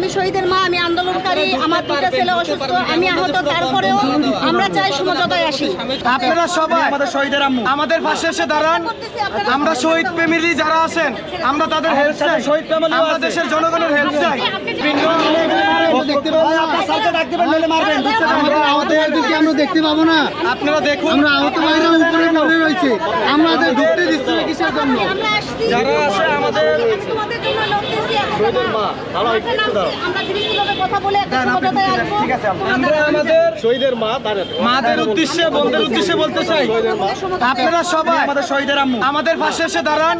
আমি শহীদের মা আমি আন্দোলনকারী আমার দুটা ছেলে অসুস্থ আমি আহত তারপরেও আমরা চাই সমঝোতায় আসি। আপনারা সবাই আমাদের শহীদের আম্মু। আমাদের পাশে এসে দাঁড়ান। আমরা শহীদ ফ্যামিলি যারা আছেন আমরা তাদের হেল্প চাই। শহীদ ও আমরা দেশের জনগণের হেল্প চাই। ভাই, আপনার স্যারকে ডাক দিবেন নইলে মারবেন। ঢুকতে দেন না। আমাদেরকে আমরা দেখতে পাবো না? আপনারা দেখুন আমরা আহত ভাইরা উপরে পড়ে রয়েছে। আমাদের ঢুকতে দিচ্ছে কিসের জন্য? যারা আছে আমাদের একটা আমরা- আমাদের শহীদের মা তাদের মাদের উদ্দেশ্যে বোনদের উদ্দেশ্যে বলতে চাই আপনারা সবাই আমাদের শহীদের আম্মু। আমাদের পাশে এসে দাঁড়ান।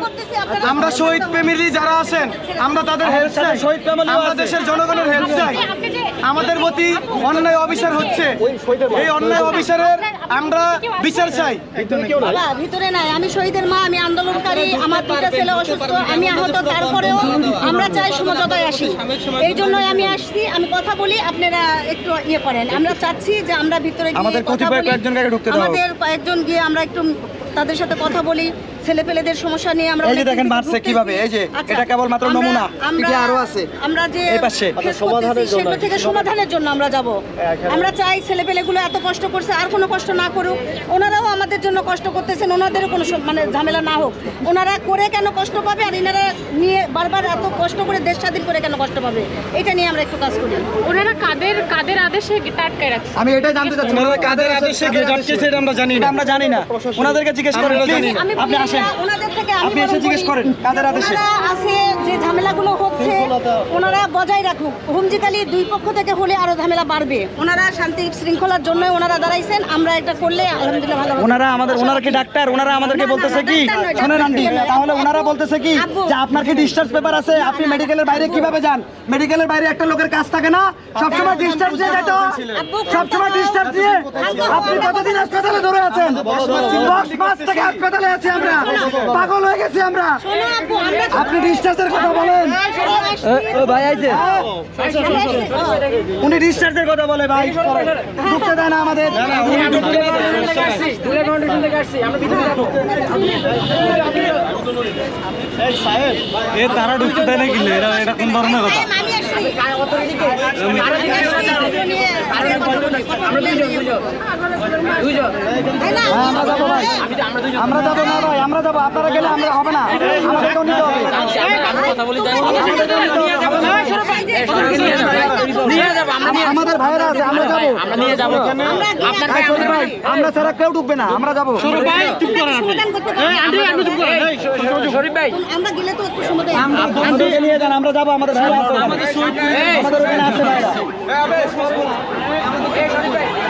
আমরা শহীদ ফ্যামিলি যারা আছেন আমরা তাদের হেল্প চাই। শহীদ আমরা দেশের জনগণের হেল্প চাই। আমাদের প্রতি অন্যায় অবিচার হচ্ছে। এই অন্যায় অবিচারের আমরা বিচার চাই। ভিতরে নাই। আমি শহীদের মা আমি আন্দোলনকারী আমার দুটা ছেলে অসুস্থ আমি আহত তারপরেও আমরা চাই সমঝোতায় আসি। এই জন্যই আমি আসছি। আমি কথা বলি আপনারা একটু ইয়ে করেন। আমরা চাচ্ছি যে আমরা ভিতরে। আমাদের কয়েকজন গিয়ে আমরা একটু তাদের সাথে কথা বলি। ছেলে পেলেদের সমস্যা নিয়ে আমরা এই যে দেখেন মারছে কীভাবে, এই যে, আচ্ছা, এটা কেবলমাত্র আমরা- নমুনা। আমরা আরও আছে। আমরা যে এই পাশে। face করতেছি, সেগুলো থেকে সমাধানের জন্য আমরা যাব। আমরা চাই ছেলে পেলেগুলো এত কষ্ট করছে আর কোনো কষ্ট না করুক। ওনারাও আমাদের জন্য কষ্ট করতেছেন ওনাদেরও কোনো মানে ঝামেলা না হোক। ওনারা করে কেন কষ্ট পাবে আর এনারা নিয়ে বারবার এত কষ্ট করে দেশ স্বাধীন করে কেন কষ্ট পাবে? এটা নিয়ে আমরা একটু কাজ করি। ওনারা কাদের কাদের আদেশে আটকায় রাখছে? আমি এটাই জানতে চাচ্ছি। ওনারা কাদের আদেশে গেট আটকেছে এটা আমরা জানি না। আমরা জানি না। ওনাদেরকে জিজ্ঞেস জানি না। আপনি আসেন। আপনি এসে জিজ্ঞেস করেন, কাদের আদেশে? আছে যে ঝামেলাগুলো হচ্ছে ওনারা বজায় রাখুক হুমজিকালি দুই পক্ষ থেকে হলে আরও ঝামেলা বাড়বে ওনারা শান্তি শৃঙ্খলার জন্য ওনারা দাঁড়াইছেন আমরা এটা করলে আলহামদুলিল্লাহ ভালো ওনারা আমাদের ওনারা কি ডাক্তার ওনারা আমাদেরকে বলতেছে কি শোনেন আন্টি তাহলে ওনারা বলতেছে কি যে আপনার কি ডিসচার্জ পেপার আছে আপনি মেডিকেলের বাইরে কীভাবে যান মেডিকেলের বাইরে একটা লোকের কাজ থাকে না সবসময় ডিসচার্জ দিয়ে যেত সবসময় ডিসচার্জ দিয়ে আপনি কতদিন হাসপাতালে ধরে আছেন দশ মাস থেকে হাসপাতালে আছি আমরা পাগল। হয়ে গেছি আমরা। আপনি ডিসচার্জের কথা বলেন। ভাই আইছে উনি ডিসচার্জের কথা বলে ভাই। ঢুকতে দেয় না আমাদের। এ তারা ঢুকতে দেয় না এটা এটা কোন ধরনের কথা। আমরা যাব ভাই আমরা যাব। না ভাই আমরা যাব আপনারা গেলে আমরা হবে না আমাদেরকেও নিতে হবে আমাদের ভাইয়েরা আছে আমরা যাব আমরা ছাড়া কেউ ঢুকবে না আমরা যাব আমরা যাব আমাদের ভাইয়েরা আছে আমাদের ওখানে আছে ভাইয়েরা Okay, go to bed.